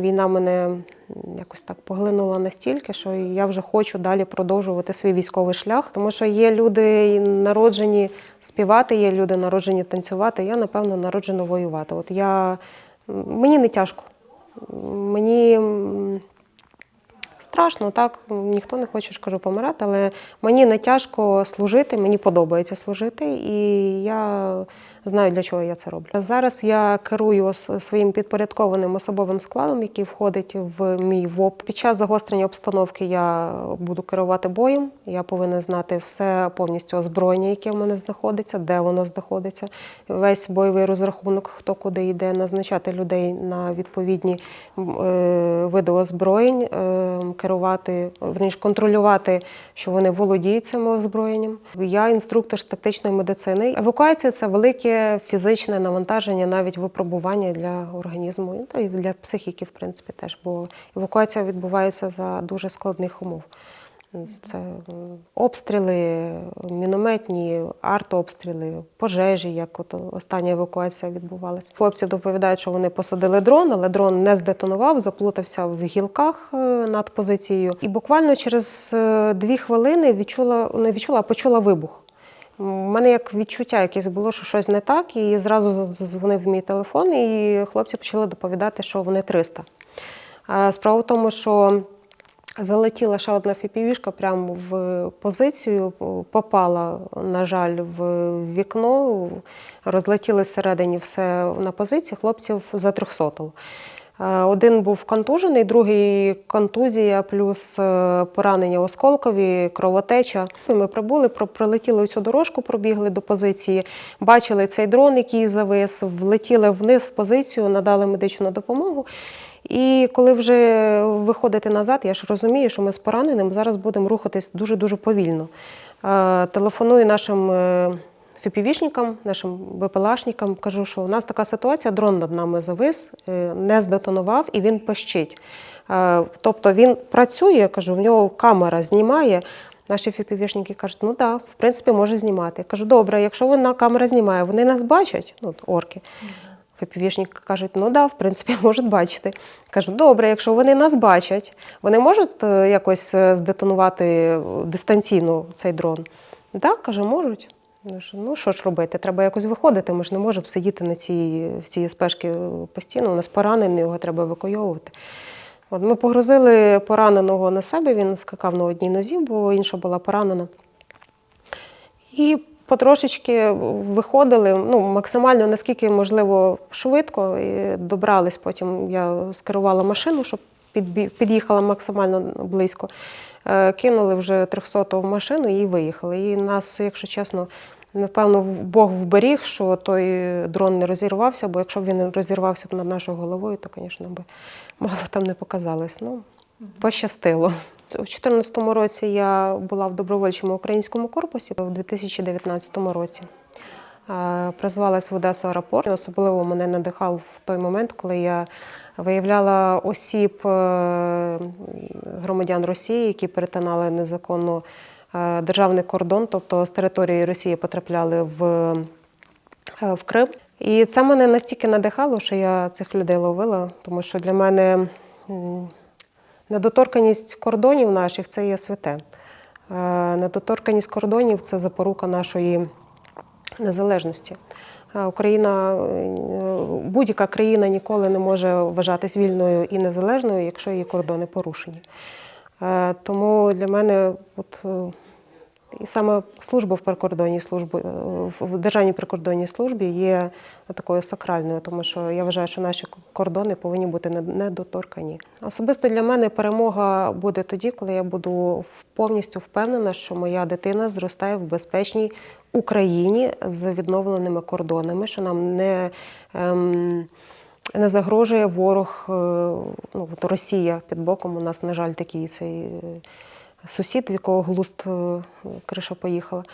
війна мене якось так поглинула настільки, що я вже хочу далі продовжувати свій військовий шлях. Тому що є люди народжені співати, є люди народжені танцювати. Я, напевно, народжена воювати. От я мені не тяжко. Мені страшно, так ніхто не хоче кажу помирати, але мені не тяжко служити, мені подобається служити, і я знаю, для чого я це роблю. Зараз я керую своїм підпорядкованим особовим складом, який входить в мій ВОП. Під час загострення обстановки я буду керувати боєм. Я повинна знати все повністю озброєння, яке в мене знаходиться, де воно знаходиться, весь бойовий розрахунок, хто куди йде, назначати людей на відповідні е, види озброєнь, е, керувати, верніше, контролювати, що вони володіють цим озброєнням. Я інструктор з тактичної медицини. Евакуація це велике фізичне навантаження, навіть випробування для організму ну, і для психіки, в принципі, теж, бо евакуація відбувається за дуже складних умов. Це обстріли, мінометні, артобстріли, пожежі, як от остання евакуація відбувалася. Хлопці доповідають, що вони посадили дрон, але дрон не здетонував, заплутався в гілках е, над позицією. І буквально через е, дві хвилини відчула, не відчула, а почула вибух. У мене як відчуття якесь було, що щось не так, і зразу задзвонив мій телефон, і хлопці почали доповідати, що вони 300. Справа в тому, що залетіла ще одна фіпівішка прямо в позицію, попала, на жаль, в вікно, розлетілося всередині все на позиції, хлопців затрьохсотило. Е, Один був контужений, другий контузія, плюс е, поранення осколкові, кровотеча. Ми прибули, про- пролетіли цю дорожку, пробігли до позиції, бачили цей дрон, який завис, влетіли вниз в позицію, надали медичну допомогу. І коли вже виходити назад, я ж розумію, що ми з пораненим зараз будемо рухатись дуже-дуже повільно. Е, Телефоную нашим е, фіпівішникам, нашим БПЛАшникам, кажу, що у нас така ситуація, дрон над нами завис, е, не здетонував і він пищить. Тобто він працює, кажу, в нього камера знімає. Наші фіпівішники кажуть, ну так, в принципі, може знімати. Я кажу, добре, якщо вона камера знімає, вони нас бачать, ну, орки. ФПВшники кажуть, ну да, в принципі, можуть бачити. Кажу, добре, якщо вони нас бачать, вони можуть е, якось е, здетонувати е, дистанційно цей дрон? Так, каже, можуть. Ну, що ж робити? Треба якось виходити. Ми ж не можемо сидіти на цій, в цій спешці постійно. У нас поранений, його треба евакуйовувати. От ми погрузили пораненого на себе, він скакав на одній нозі, бо інша була поранена. І потрошечки виходили ну, максимально наскільки можливо швидко. І добрались. Потім я скерувала машину, щоб під'їхала максимально близько. Е, Кинули вже 300 в машину і виїхали. І нас, якщо чесно, напевно, в- Бог вберіг, що той дрон не розірвався, бо якщо б він розірвався б над нашою головою, то, звісно, би мало там не показалось. Ну, пощастило. У 2014 році я була в добровольчому українському корпусі, в 2019 році. Призвалась в Одесу аеропорт. Особливо мене надихав в той момент, коли я виявляла осіб е, громадян Росії, які перетинали незаконно е, державний кордон, тобто з території Росії потрапляли в, е, в Крим. І це мене настільки надихало, що я цих людей ловила, тому що для мене недоторканість кордонів наших це є святе. Недоторканність Недоторканість кордонів це запорука нашої незалежності. Е, Україна, е, будь-яка країна ніколи не може вважатись вільною і незалежною, якщо її кордони порушені. Е, Тому для мене от, е, і саме служба в прикордонній службі, е, в Державній прикордонній службі є такою сакральною, тому що я вважаю, що наші кордони повинні бути недоторкані. Особисто для мене перемога буде тоді, коли я буду повністю впевнена, що моя дитина зростає в безпечній Україні з відновленими кордонами, що нам не ем, не загрожує ворог, е, ну, Росія під боком. У нас, на жаль, такий цей е, сусід, в якого глуст е, криша поїхала.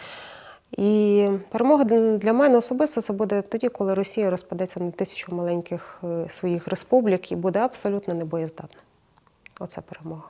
І перемога для мене особисто це буде тоді, коли Росія розпадеться на тисячу маленьких е, своїх республік і буде абсолютно небоєздатна. Оце перемога.